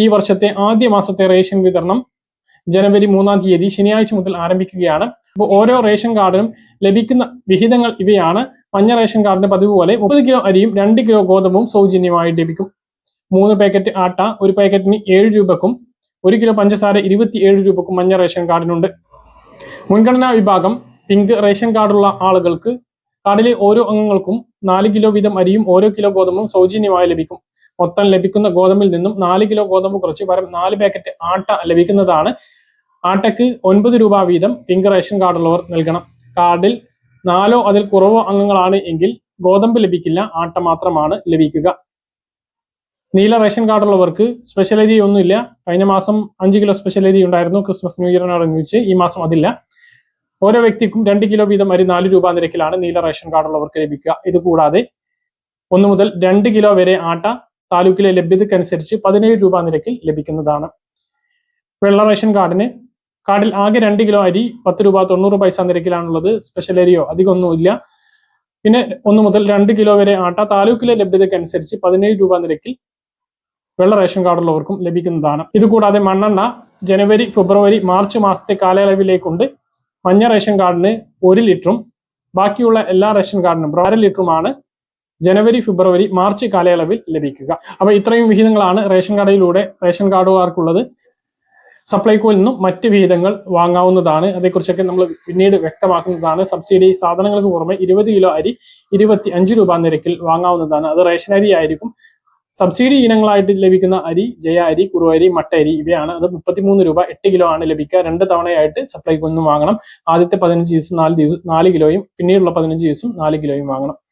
ഈ വർഷത്തെ ആദ്യ മാസത്തെ റേഷൻ വിതരണം ജനുവരി മൂന്നാം തീയതി ശനിയാഴ്ച മുതൽ ആരംഭിക്കുകയാണ്. അപ്പോൾ ഓരോ റേഷൻ കാർഡിനും ലഭിക്കുന്ന വിഹിതങ്ങൾ ഇവയാണ്. മഞ്ഞ റേഷൻ കാർഡിന് പതിവ് പോലെ മുപ്പത് കിലോ അരിയും രണ്ട് കിലോ ഗോതമ്പും സൗജന്യമായി ലഭിക്കും. മൂന്ന് പാക്കറ്റ് ആട്ട ഒരു പാക്കറ്റിന് ഏഴ് രൂപക്കും ഒരു കിലോ പഞ്ചസാര ഇരുപത്തി ഏഴ് രൂപക്കും മഞ്ഞ റേഷൻ കാർഡിനുണ്ട്. മുൻഗണനാ വിഭാഗം പിങ്ക് റേഷൻ കാർഡുള്ള ആളുകൾക്ക് കാർഡിലെ ഓരോ അംഗങ്ങൾക്കും നാല് കിലോ വീതം അരിയും ഓരോ കിലോ ഗോതമ്പും സൗജന്യമായി ലഭിക്കും. മൊത്തം ലഭിക്കുന്ന ഗോതമ്പിൽ നിന്നും നാല് കിലോ ഗോതമ്പ് കുറച്ച് പകരം നാല് പാക്കറ്റ് ആട്ട ലഭിക്കുന്നതാണ്. ആട്ടയ്ക്ക് ഒൻപത് രൂപ വീതം പിങ്ക് റേഷൻ കാർഡുള്ളവർ നൽകണം. കാർഡിൽ നാലോ അതിൽ കുറവോ അംഗങ്ങളാണ് എങ്കിൽ ഗോതമ്പ് ലഭിക്കില്ല ആട്ട മാത്രമാണ് ലഭിക്കുക. നീല റേഷൻ കാർഡുള്ളവർക്ക് സ്പെഷ്യൽ അരി ഒന്നുമില്ല. കഴിഞ്ഞ മാസം അഞ്ച് കിലോ സ്പെഷ്യൽ അരി ഉണ്ടായിരുന്നു ക്രിസ്മസ് ന്യൂ ഇയറിനോടനുബന്ധിച്ച് ഈ മാസം അതില്ല. ഓരോ വ്യക്തിക്കും രണ്ട് കിലോ വീതം അരി നാല് രൂപ നിരക്കിലാണ് നീല റേഷൻ കാർഡുള്ളവർക്ക് ലഭിക്കുക. ഇത് കൂടാതെ ഒന്ന് മുതൽ രണ്ട് കിലോ വരെ ആട്ട താലൂക്കിലെ ലഭ്യതയ്ക്കനുസരിച്ച് പതിനേഴ് രൂപ നിരക്കിൽ ലഭിക്കുന്നതാണ്. വെള്ള റേഷൻ കാർഡിന് കാർഡിൽ ആകെ രണ്ട് കിലോ അരി പത്ത് രൂപ തൊണ്ണൂറ് പൈസ നിരക്കിലാണുള്ളത്. സ്പെഷ്യൽ അരിയോ അധികമൊന്നുമില്ല പിന്നെ ഒന്ന് മുതൽ രണ്ട് കിലോ വരെ ആട്ട താലൂക്കിലെ ലഭ്യതയ്ക്കനുസരിച്ച് പതിനേഴ് രൂപ നിരക്കിൽ വെള്ള റേഷൻ കാർഡുള്ളവർക്കും ലഭിക്കുന്നതാണ്. ഇതുകൂടാതെ മണ്ണെണ്ണ ജനുവരി ഫെബ്രുവരി മാർച്ച് മാസത്തെ കാലയളവിലേക്കുണ്ട്. മഞ്ഞ റേഷൻ കാർഡിന് ഒരു ലിറ്ററും ബാക്കിയുള്ള എല്ലാ റേഷൻ കാർഡിനും അര ലിറ്ററുമാണ്. ജനുവരി ഫെബ്രുവരി മാർച്ച് കാലയളവിൽ ലഭിക്കുക. അപ്പൊ ഇത്രയും വിഹിതങ്ങളാണ് റേഷൻ കടയിലൂടെ റേഷൻ കാർഡുകാർക്കുള്ളത്. സപ്ലൈകോയിൽ നിന്നും മറ്റ് വിഹിതങ്ങൾ വാങ്ങാവുന്നതാണ്. അതേക്കുറിച്ചൊക്കെ നമ്മൾ പിന്നീട് വ്യക്തമാക്കുന്നതാണ്. സബ്സിഡി സാധനങ്ങൾക്ക് പുറമെ ഇരുപത് കിലോ അരി ഇരുപത്തി അഞ്ച് രൂപ നിരക്കിൽ വാങ്ങാവുന്നതാണ്. അത് റേഷൻ അരി ആയിരിക്കും. സബ്സിഡി ഇനങ്ങളായിട്ട് ലഭിക്കുന്ന അരി ജയ അരി കുറുവ അരി മട്ട അരി ഇവയാണ്. അത് മുപ്പത്തിമൂന്ന് രൂപ എട്ട് കിലോ ആണ് ലഭിക്കുക. രണ്ട് തവണയായിട്ട് സപ്ലൈകോയിൽ നിന്നും വാങ്ങണം. ആദ്യത്തെ പതിനഞ്ച് ദിവസം നാല് ദിവസം നാല് കിലോയും പിന്നീടുള്ള പതിനഞ്ച് ദിവസം നാല് കിലോയും വാങ്ങണം.